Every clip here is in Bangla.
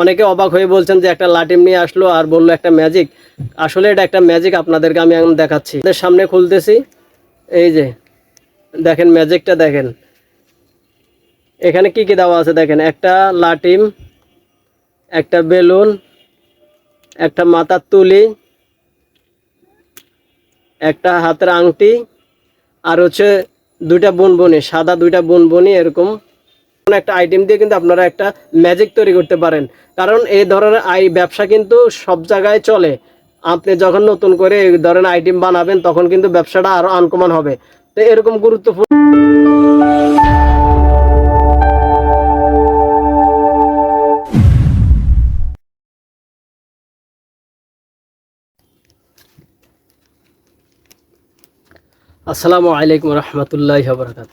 অনেকে অবাক হয়ে বলছেন যে একটা লাটিম নিয়ে আসলো আর বলল একটা ম্যাজিক আসলে এটা একটা ম্যাজিক আপনাদেরকে আমি এখন দেখাচ্ছি। আপনাদের সামনে খুলতেছি। এই যে, দেখেন ম্যাজিকটা দেখেন। এখানে কি কি দেওয়া আছে দেখেন? একটা লাটিম, একটা বেলুন, একটা মাথার তুলি, একটা হাতের আংটি, আর হচ্ছে দুইটা বুনবনি, সাদা দুইটা বুনবনি এরকম। কোনো একটা আইটেম দিয়ে কিন্তু আপনারা একটা ম্যাজিক তৈরি করতে পারেন। কারণ এই ধরনের আই, ব্যবসা কিন্তু সব জায়গায় চলে। আপনি যখন নতুন করে এই ধরনের আইটেম বানাবেন, তখন কিন্তু ব্যবসাটা আরও আনকমন হবে। তো এরকম গুরুত্বপূর্ণ আসসালামু আলাইকুম রহমতুল্লাহ বরকাত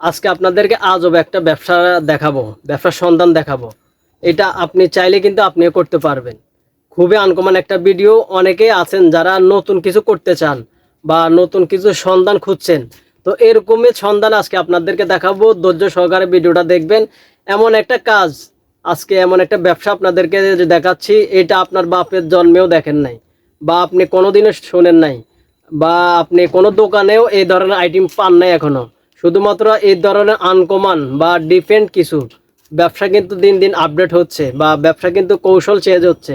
আজকে আপনাদেরকে আজব একটা ব্যবসা দেখাবো, ব্যবসার সন্ধান দেখাবো। এটা আপনি চাইলে কিন্তু আপনিও করতে পারবেন। খুবই আনকমন একটা ভিডিও। অনেকে আছেন যারা নতুন কিছু করতে চান বা নতুন কিছু সন্ধান খুঁজছেন। তো এরকমই সন্ধান আজকে আপনাদেরকে দেখাবো। ধৈর্য সহকারে ভিডিওটা দেখবেন। এমন একটা কাজ, আজকে এমন একটা ব্যবসা আপনাদেরকে দেখাচ্ছি, এটা আপনার বাপের জন্মেও দেখেন নাই বা আপনি কোনোদিনও শোনেন নাই বা আপনি কোনো দোকানেও এই ধরনের আইটেম পান নাই এখনও। শুধুমাত্র এই ধরনের আনকমান বা ডিফেন্ট কিছু, ব্যবসা কিন্তু দিন দিন আপডেট হচ্ছে বা ব্যবসা কিন্তু কৌশল চেঞ্জ হচ্ছে।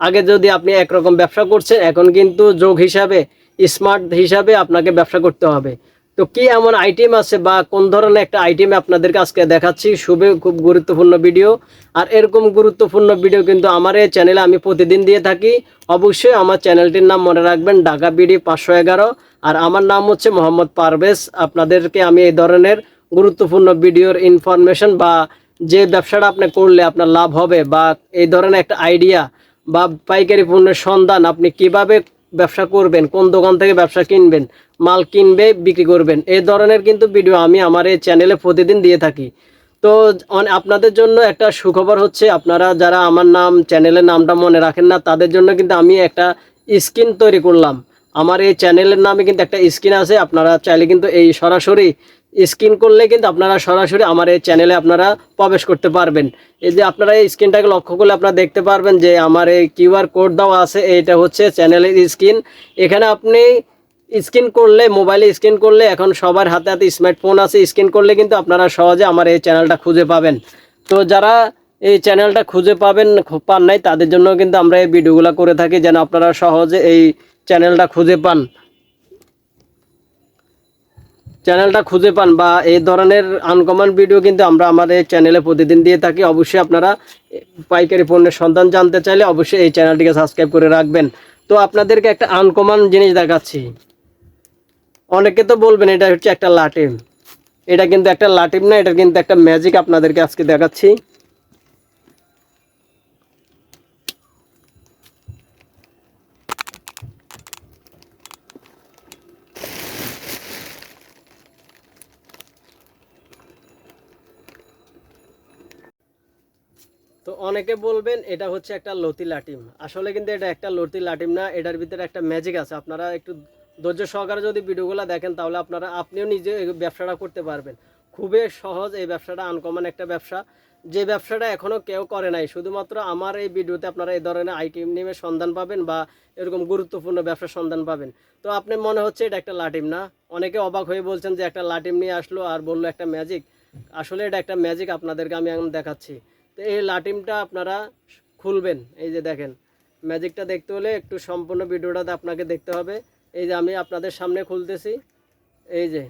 আগে যদি আপনি একরকম ব্যবসা করছেন, এখন কিন্তু যোগ হিসাবে স্মার্ট হিসাবে আপনাকে ব্যবসা করতে হবে। তো কি এমন আইটেম আছে বা কোন ধরনের একটা আইটেম আপনাদেরকে আজকে দেখাচ্ছি? খুবই খুব গুরুত্বপূর্ণ ভিডিও আর এরকম গুরুত্বপূর্ণ ভিডিও কিন্তু আমার এই চ্যানেলে আমি প্রতিদিন দিয়ে থাকি। অবশ্যই আমার চ্যানেলটির নাম মনে রাখবেন, ঢাকা বিডি পাঁচশো এগারো। আর আমার নাম হচ্ছে মোহাম্মদ পারভেজ। আপনাদেরকে আমি এই ধরনের গুরুত্বপূর্ণ ভিডিওর ইনফরমেশন বা যে ব্যবসাটা আপনি করলে আপনার লাভ হবে বা এই ধরনের একটা আইডিয়া বা পাইকারি পণ্যের সন্ধান আপনি কীভাবে ব্যবসা করবেন, কোন দোকান থেকে ব্যবসা কিনবেন, মাল কিনবে, বিক্রি করবেন, এই ধরনের কিন্তু ভিডিও আমি আমার এই চ্যানেলে প্রতিদিন দিয়ে থাকি। তো আপনাদের জন্য একটা সুখবর হচ্ছে, আপনারা যারা আমার নাম চ্যানেলের নামটা মনে রাখেন না, তাদের জন্য কিন্তু আমি একটা স্ক্রিন তৈরি করলাম। আমার এই চ্যানেলের নামে কিন্তু একটা স্ক্রিন আছে, আপনারা চাইলে কিন্তু এই সরাসরি স্ক্রিন করলে কিন্তু আপনারা সরাসরি আমার এই চ্যানেলে আপনারা প্রবেশ করতে পারবেন। এই যে আপনারা এই স্ক্রিনটাকে লক্ষ্য করলে আপনারা দেখতে পারবেন যে আমার এই কিউআর কোড দেওয়া আছে, এইটা হচ্ছে চ্যানেলের স্ক্রিন এখানে আপনি স্ক্রিন করলে মোবাইলে স্ক্রিন করলে, এখন সবার হাতে হাতে স্মার্টফোন আছে স্ক্রিন করলে কিন্তু আপনারা সহজে আমার এই চ্যানেলটা খুঁজে পাবেন। তো যারা এই চ্যানেলটা খুঁজে পাবেন পান নাই, তাদের জন্য কিন্তু আমরা এই ভিডিওগুলো করে থাকি, যেন আপনারা সহজে এই চ্যানেলটা খুঁজে পান। চ্যানেলটা খুঁজে পান বা এই ধরনের আনকমন ভিডিও কিন্তু আমরা আমাদের চ্যানেলে প্রতিদিন দিয়ে থাকি। অবশ্যই আপনারা পাইকারি পণ্যের সন্ধান জানতে চাইলে অবশ্যই এই চ্যানেলটিকে সাবস্ক্রাইব করে রাখবেন। তো আপনাদেরকে একটা আনকমন জিনিস দেখাচ্ছি। অনেকে তো বলবেন এটা হচ্ছে একটা লাটিম। এটা কিন্তু একটা লাটিম না, এটা কিন্তু একটা ম্যাজিক আপনাদেরকে আজকে দেখাচ্ছি। তো অনেকে বলবেন এটা হচ্ছে একটা লতি লাটিম। আসলে কিন্তু এটা একটা লতি লাটিম না, এটার ভিতরে একটা ম্যাজিক আছে। আপনারা একটু ধৈর্য সহকারে যদি ভিডিওগুলো দেখেন, তাহলে আপনারা, আপনিও নিজে এই ব্যবসাটা করতে পারবেন। খুবই সহজ এই ব্যবসাটা আনকমন একটা ব্যবসা। যে ব্যবসাটা এখনও কেউ করে নাই, শুধুমাত্র আমার এই ভিডিওতে আপনারা এই ধরনের আইটেম নিয়ে সন্ধান পাবেন বা এরকম গুরুত্বপূর্ণ ব্যবসার সন্ধান পাবেন। তো আপনি মনে হচ্ছে এটা একটা লাটিম না? অনেকে অবাক হয়ে বলছেন যে একটা লাটিম নিয়ে আসলো আর বলল একটা ম্যাজিক আসলে এটা একটা ম্যাজিক আপনাদেরকে আমি এখন দেখাচ্ছি। তো এই লাটিমটা আপনারা খুলবেন। এই যে দেখেন, ম্যাজিকটা দেখতে হলে একটু সম্পূর্ণ ভিডিওটাতে আপনাকে দেখতে হবে। এই যে আমি আপনাদের সামনে খুলতেছি। এই যে,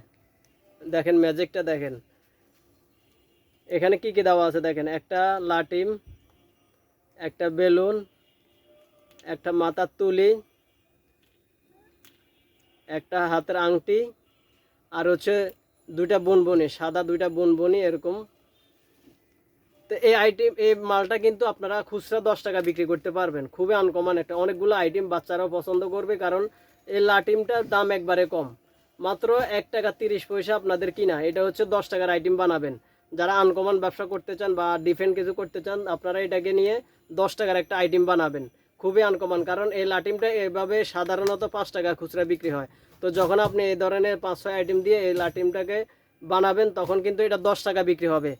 দেখেন ম্যাজিকটা দেখেন। এখানে কি কি দেওয়া আছে দেখেন? একটা লাটিম একটা বেলুন, একটা মাথার তুলি, একটা হাতের আংটি, আর হচ্ছে দুইটা বুনবনি, সাদা দুইটা বুনবনি এরকম তো এই আইটেম এই মালটা কিন্তু আপনারা খুচরা দশ টাকা বিক্রি করতে পারবেন। খুবই আনকমন একটা। অনেকগুলো আইটেম বাচ্চারাও পছন্দ করবে কারণ এই লাটিমটার দাম একবারে কম। মাত্র এক টাকা তিরিশ পয়সা আপনাদের কিনা। এটা হচ্ছে দশ টাকার আইটেম বানাবেন। যারা আনকমন ব্যবসা করতে চান বা ডিফেন্ট কিছু করতে চান, আপনারা এটাকে নিয়ে দশ টাকার একটা আইটেম বানাবেন। খুবই আনকমন কারণ এই লাটিমটা এভাবে সাধারণত পাঁচ টাকা খুচরা বিক্রি হয়। তো যখন আপনি এই ধরনের পাঁচ ছয় আইটেম দিয়ে এই লাটিমটাকে বানাবেন, তখন কিন্তু এটা দশ টাকা বিক্রি হবে।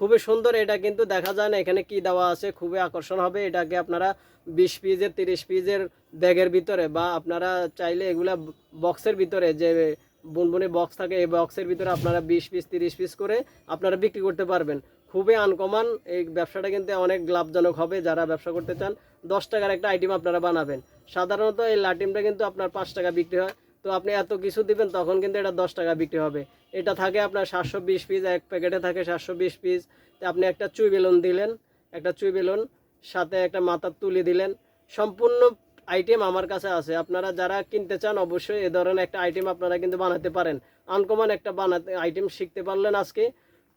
খুবই সুন্দর, এটা কিন্তু দেখা যায় না এখানে কি দেওয়া আছে, খুবই আকর্ষণ হবে এটাকে আপনারা বিশ পিসের, তিরিশ পিসের ব্যাগের ভিতরে বা আপনারা চাইলে এগুলা বক্সের ভিতরে যে বুনবুনি বক্স থাকে এই বক্সের ভিতরে আপনারা বিশ পিস, তিরিশ পিস করে আপনারা বিক্রি করতে পারবেন। খুবই আনকমন, এই ব্যবসাটা কিন্তু অনেক লাভজনক হবে যারা ব্যবসা করতে চান। দশ টাকার একটা আইটেম আপনারা বানাবেন। সাধারণত এই লাটিমটা কিন্তু আপনার পাঁচ টাকা বিক্রি হয়। তো আপনি এত কিছু দিবেন, তখন কিন্তু এটা দশ টাকা বিক্রি হবে। এটা থাকে আপনার সাতশো বিশ পিস এক প্যাকেটে থাকে সাতশো বিশ পিস তো আপনি একটা চুই বেলুন দিলেন, একটা চুই বেলুন, সাথে একটা মাথার তুলি দিলেন। সম্পূর্ণ আইটেম আমার কাছে আছে। আপনারা যারা কিনতে চান, অবশ্যই এ ধরনের একটা আইটেম আপনারা কিন্তু বানাতে পারেন। আনকমন একটা বানাতে আইটেম শিখতে পারলেন আজকে।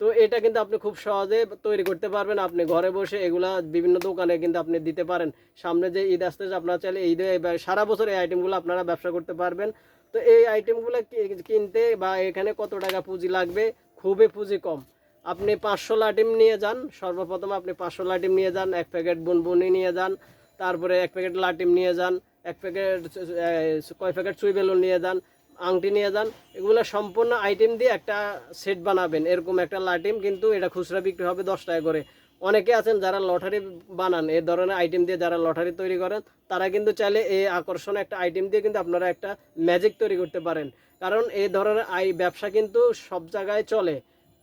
তো এটা কিন্তু আপনি খুব সহজে তৈরি করতে পারবেন। আপনি ঘরে বসে এগুলা বিভিন্ন দোকানে কিন্তু আপনি দিতে পারেন। সামনে যে ঈদ আসতেছে, আপনারা চাইলে ঈদে সারা বছর এই আইটেমগুলো আপনারা ব্যবসা করতে পারবেন। তো এই আইটেমগুলো কিনতে বা এখানে কত টাকা পুঁজি লাগবে? খুবই পুঁজি কম। আপনি পাঁচশো লাটিম নিয়ে যান, সর্বপ্রথম আপনি পাঁচশো লাটিম নিয়ে যান, এক প্যাকেট বুনবুনি নিয়ে যান, তারপরে এক প্যাকেট লাটিম নিয়ে যান, এক প্যাকেট কয় প্যাকেট সুই বেলুন নিয়ে যান আংটি নিয়ে যান, এগুলো সম্পূর্ণ আইটেম দিয়ে একটা সেট বানাবেন, এরকম একটা লাটিম, কিন্তু এটা খুচরা বিক্রি হবে দশ টাকা করে। অনেকে আছেন যারা লটারি বানান এই ধরনের আইটেম দিয়ে যারা লটারি তৈরি করেন, তারা কিন্তু চাইলে এই আকর্ষণ একটা আইটেম দিয়ে কিন্তু আপনারা একটা ম্যাজিক তৈরি করতে পারেন। কারণ এই ধরনের আই, ব্যবসা কিন্তু সব জায়গায় চলে।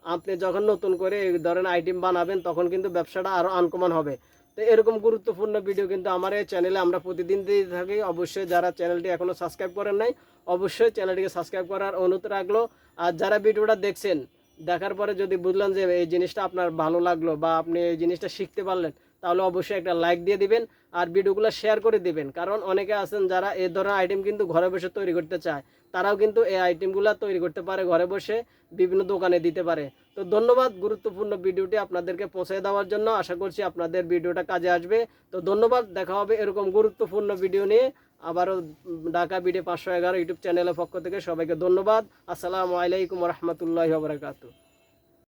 আপনি যখন নতুন করে এই ধরনের আইটেম বানাবেন, তখন কিন্তু ব্যবসাটা আরও আনকমন হবে। তো এরকম গুরুত্বপূর্ণ ভিডিও কিন্তু আমার এই চ্যানেলে আমরা প্রতিদিন দিয়ে থাকি। অবশ্যই যারা চ্যানেলটি এখনও সাবস্ক্রাইব করেন নাই, অবশ্যই চ্যানেলটিকে সাবস্ক্রাইব করার অনুরোধ রাখল। আর যারা ভিডিওটা দেখছেন দেখার পরে যদি বুঝলেন যে এই জিনিসটা আপনার ভালো লাগল বা আপনি এই জিনিসটা শিখতে পারলেন, তাহলে অবশ্যই একটা লাইক দিয়ে দিবেন আর ভিডিওগুলো শেয়ার করে দিবেন। কারণ অনেকে আছেন যারা এই ধরনের আইটেম কিন্তু ঘরে বসে তৈরি করতে চায়, তারাও কিন্তু এই আইটেমগুলো তৈরি করতে পারে, ঘরে বসে বিভিন্ন দোকানে দিতে পারে। তো ধন্যবাদ গুরুত্বপূর্ণ ভিডিওটি আপনাদেরকে পৌঁছে দেওয়ার জন্য। আশা করছি আপনাদের ভিডিওটা কাজে আসবে। তো ধন্যবাদ, দেখা হবে এরকম গুরুত্বপূর্ণ ভিডিও নিয়ে। আবারও ঢাকা বিডে পাঁচশো এগারো ইউটিউব চ্যানেলের পক্ষ থেকে সবাইকে ধন্যবাদ। আসসালামু আলাইকুম রহমতুল্লাহ বারকাতু